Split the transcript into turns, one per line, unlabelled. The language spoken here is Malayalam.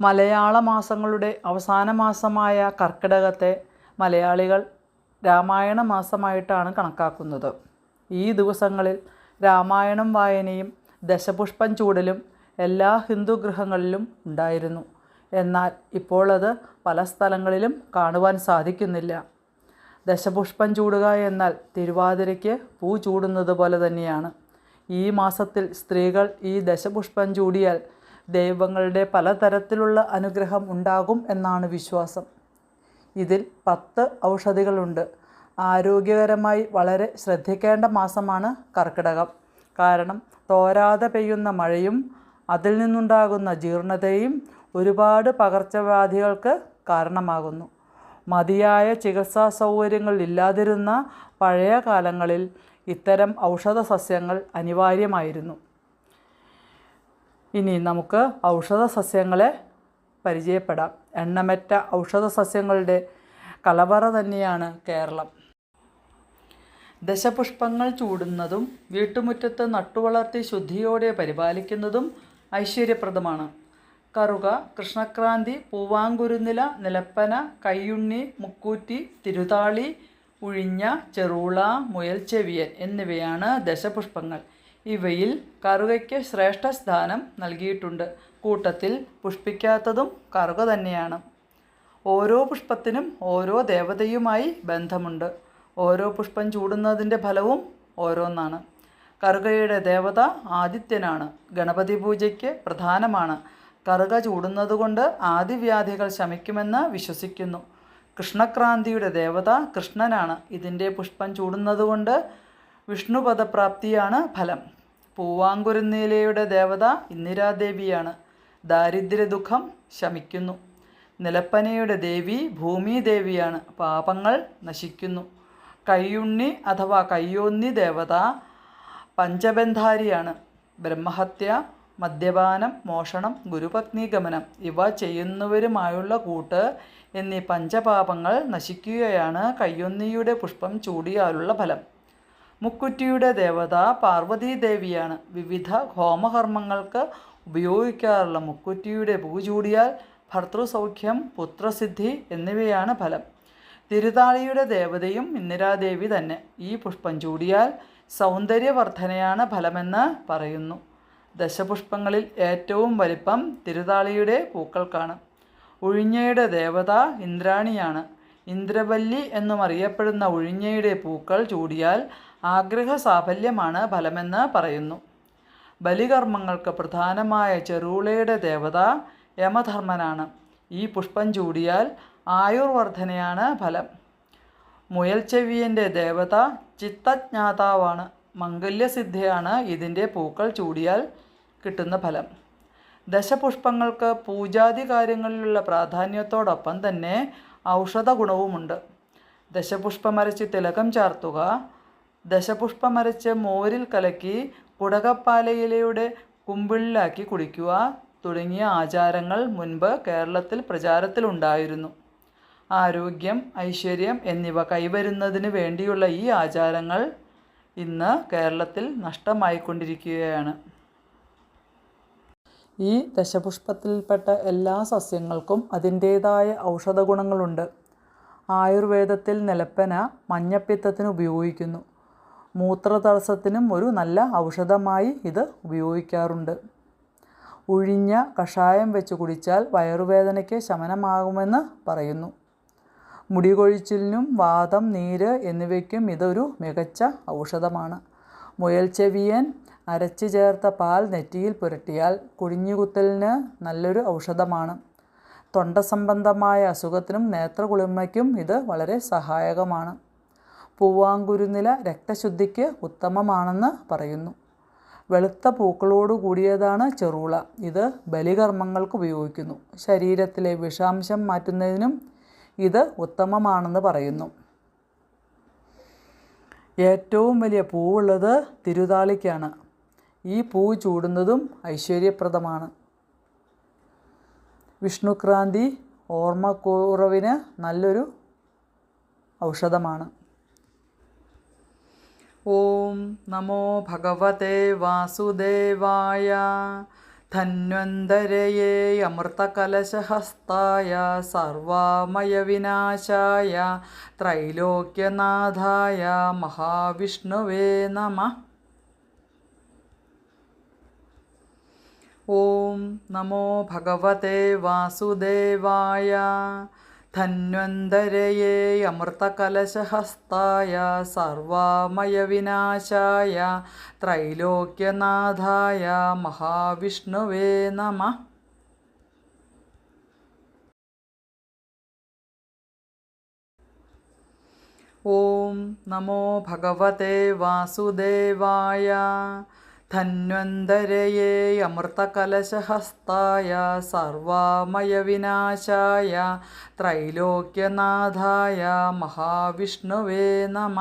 മലയാള മാസങ്ങളുടെ അവസാന മാസമായ കർക്കിടകത്തെ മലയാളികൾ രാമായണ മാസമായിട്ടാണ് കണക്കാക്കുന്നത്. ഈ ദിവസങ്ങളിൽ രാമായണം വായനയും ദശപുഷ്പം ചൂടലും എല്ലാ ഹിന്ദു ഗൃഹങ്ങളിലും ഉണ്ടായിരുന്നു. എന്നാൽ ഇപ്പോൾ അത് പല സ്ഥലങ്ങളിലും കാണുവാൻ സാധിക്കുന്നില്ല. ദശപുഷ്പം ചൂടുക എന്നാൽ തിരുവാതിരയ്ക്ക് പൂ ചൂടുന്നത് പോലെ തന്നെയാണ്. ഈ മാസത്തിൽ സ്ത്രീകൾ ഈ ദശപുഷ്പം ചൂടിയാൽ ദൈവങ്ങളുടെ പലതരത്തിലുള്ള അനുഗ്രഹം ഉണ്ടാകും എന്നാണ് വിശ്വാസം. ഇതിൽ പത്ത് ഔഷധികളുണ്ട്. ആരോഗ്യകരമായി വളരെ ശ്രദ്ധിക്കേണ്ട മാസമാണ് കർക്കിടകം. കാരണം തോരാതെ പെയ്യുന്ന മഴയും അതിൽ നിന്നുണ്ടാകുന്ന ജീർണതയും ഒരുപാട് പകർച്ചവ്യാധികൾക്ക് കാരണമാകുന്നു. മതിയായ ചികിത്സാ സൗകര്യങ്ങൾ ഇല്ലാതിരുന്ന പഴയ കാലങ്ങളിൽ ഇത്തരം ഔഷധ സസ്യങ്ങൾ അനിവാര്യമായിരുന്നു. ഇനി നമുക്ക് ഔഷധ സസ്യങ്ങളെ പരിചയപ്പെടാം. എണ്ണമറ്റ ഔഷധ സസ്യങ്ങളുടെ കലവറ തന്നെയാണ് കേരളം. ദശപുഷ്പങ്ങൾ ചൂടുന്നതും വീട്ടുമുറ്റത്ത് നട്ടുവളർത്തി ശുദ്ധിയോടെ പരിപാലിക്കുന്നതും ഐശ്വര്യപ്രദമാണ്. കറുക കൃഷ്ണക്രാന്തി പൂവാങ്കുരുന്നില നിലപ്പന കയ്യുണ്ണി മുക്കൂറ്റി തിരുതാളി ഉഴിഞ്ഞ ചെറുള മുയൽച്ചെവിയൻ എന്നിവയാണ് ദശപുഷ്പങ്ങൾ. ഇവയിൽ കറുകയ്ക്ക് ശ്രേഷ്ഠ സ്ഥാനം നൽകിയിട്ടുണ്ട്. കൂട്ടത്തിൽ പുഷ്പിക്കാത്തതും കറുക തന്നെയാണ്. ഓരോ പുഷ്പത്തിനും ഓരോ ദേവതയുമായി ബന്ധമുണ്ട്. ഓരോ പുഷ്പം ചൂടുന്നതിന്റെ ഫലവും ഓരോന്നാണ്. കറുകയുടെ ദേവത ആദിത്യനാണ്. ഗണപതി പൂജയ്ക്ക് പ്രധാനമാണ്. കറുക ചൂടുന്നതുകൊണ്ട് ആദിവ്യാധികൾ ശമിക്കുമെന്ന് വിശ്വസിക്കുന്നു. കൃഷ്ണക്രാന്തിയുടെ ദേവത കൃഷ്ണനാണ്. ഇതിന്റെ പുഷ്പം ചൂടുന്നതുകൊണ്ട് വിഷ്ണുപദപ്രാപ്തിയാണ് ഫലം. പൂവാങ്കുരുന്നീലയുടെ ദേവത ഇന്ദിരാദേവിയാണ്. ദാരിദ്ര്യ ദുഃഖം ശമിക്കുന്നു. നിലപ്പനയുടെ ദേവി ഭൂമിദേവിയാണ്. പാപങ്ങൾ നശിക്കുന്നു. കയ്യുണ്ണി അഥവാ കയ്യോന്നി ദേവത പഞ്ചബന്ധാരിയാണ്. ബ്രഹ്മഹത്യ മദ്യപാനം മോഷണം ഗുരുപത്നീഗമനം ഇവ ചെയ്യുന്നവരുമായുള്ള കൂട്ട് എന്നീ പഞ്ചപാപങ്ങൾ നശിക്കുകയാണ് കയ്യൊന്നിയുടെ പുഷ്പം ചൂടിയാലുള്ള ഫലം. മുക്കുറ്റിയുടെ ദേവത പാർവതീദേവിയാണ്. വിവിധ ഹോമകർമ്മങ്ങൾക്ക് ഉപയോഗിക്കാറുള്ള മുക്കുറ്റിയുടെ പൂചൂടിയാൽ ഭർത്തൃസൗഖ്യം പുത്രസിദ്ധി എന്നിവയാണ് ഫലം. തിരുതാളിയുടെ ദേവതയും ഇന്ദിരാദേവി തന്നെ. ഈ പുഷ്പം ചൂടിയാൽ സൗന്ദര്യവർദ്ധനയാണ് ഫലമെന്ന് പറയുന്നു. ദശപുഷ്പങ്ങളിൽ ഏറ്റവും വലിപ്പം തിരുതാളിയുടെ പൂക്കൾക്കാണ്. ഉഴിഞ്ഞയുടെ ദേവത ഇന്ദ്രാണിയാണ്. ഇന്ദ്രവല്ലി എന്നും അറിയപ്പെടുന്ന ഉഴിഞ്ഞയുടെ പൂക്കൾ ചൂടിയാൽ ആഗ്രഹ സാഫല്യമാണ് ഫലമെന്ന് പറയുന്നു. ബലികർമ്മങ്ങൾക്ക് പ്രധാനമായ ചെറുളയുടെ ദേവത യമധർമ്മനാണ്. ഈ പുഷ്പം ചൂടിയാൽ ആയുർവർദ്ധനയാണ് ഫലം. മുയൽച്ചെവിയന്റെ ദേവത ചിത്തജ്ഞാതാവാണ്. മംഗല്യസിദ്ധിയാണ് ഇതിന്റെ പൂക്കൾ ചൂടിയാൽ കിട്ടുന്ന ഫലം. ദശപുഷ്പങ്ങൾക്ക് പൂജാതി കാര്യങ്ങളിലുള്ള പ്രാധാന്യത്തോടൊപ്പം തന്നെ ഔഷധ ഗുണവുമുണ്ട് ദശപുഷ്പമരച്ച് തിലകം ചാർത്തുക ദശപുഷ്പമരച്ച് മോരിൽ കലക്കി കുടകപ്പാലയിലയുടെ കുമ്പിളിലാക്കി കുടിക്കുക തുടങ്ങിയ ആചാരങ്ങൾ മുൻപ് കേരളത്തിൽ പ്രചാരത്തിലുണ്ടായിരുന്നു. ആരോഗ്യം ഐശ്വര്യം എന്നിവ കൈവരുന്നതിന് വേണ്ടിയുള്ള ഈ ആചാരങ്ങൾ ഇന്ന് കേരളത്തിൽ നഷ്ടമായിക്കൊണ്ടിരിക്കുകയാണ്. ഈ ദശപുഷ്പത്തിൽപ്പെട്ട എല്ലാ സസ്യങ്ങൾക്കും അതിന്റേതായ ഔഷധ ഗുണങ്ങളുണ്ട് ആയുർവേദത്തിൽ നിലപ്പന മഞ്ഞപ്പിത്തത്തിന് ഉപയോഗിക്കുന്നു. മൂത്രതടസ്സത്തിനും ഒരു നല്ല ഔഷധമായി ഇത് ഉപയോഗിക്കാറുണ്ട്. ഉഴിഞ്ഞ കഷായം വെച്ച് കുടിച്ചാൽ വയറുവേദനയ്ക്ക് ശമനമാകുമെന്ന് പറയുന്നു. മുടികൊഴിച്ചിലിനും വാദം നീര് എന്നിവയ്ക്കും ഇതൊരു മികച്ച ഔഷധമാണ്. മുയൽച്ചെവിയൻ അരച്ചു ചേർത്ത പാൽ നെറ്റിയിൽ പുരട്ടിയാൽ കുഴിഞ്ഞുകുത്തലിന് നല്ലൊരു ഔഷധമാണ്. തൊണ്ട സംബന്ധമായ അസുഖത്തിനും നേത്രകുളിമയ്ക്കും ഇത് വളരെ സഹായകമാണ്. പൂവാങ്കുരുന്നില രക്തശുദ്ധിക്ക് ഉത്തമമാണെന്ന് പറയുന്നു. വെളുത്ത പൂക്കളോട് കൂടിയതാണ് ചെറുള. ഇത് ബലികർമ്മങ്ങൾക്ക് ഉപയോഗിക്കുന്നു. ശരീരത്തിലെ വിഷാംശം മാറ്റുന്നതിനും ഇത് ഉത്തമമാണെന്ന് പറയുന്നു. ഏറ്റവും വലിയ പൂവുള്ളത് തിരുതാളിക്കാണ്. ഈ പൂ ചൂടുന്നതും ഐശ്വര്യപ്രദമാണ്. വിഷ്ണുക്രാന്തി ഓർമ്മക്കുറവിന് നല്ലൊരു ഔഷധമാണ്. ഓം നമോ ഭഗവതേ വാസുദേവായ. ധന്വന്തരയേ അമൃതകലശഹസ്തായ. സർവാമയവിനാശായ ത്രൈലോക്യനാഥായ. മഹാവിഷ്ണുവേ നമ. ഓം നമോ ഭഗവതേ വാസുദേവായ. ധന്വന്തരയേ അമൃതകലശഹസ്തായ സർവാമയവിനാശായ ത്രൈലോക്യനാഥായ മഹാവിഷ്ണുവേ നമ. ഓം നമോ ഭഗവതേ വാസുദേവായ ധന്വന്തരയേ അമൃതകലശഹസ്തായ സർവാമയവിനാശായ ത്രൈലോക്യനാഥായ മഹാവിഷ്ണുവേ നമ.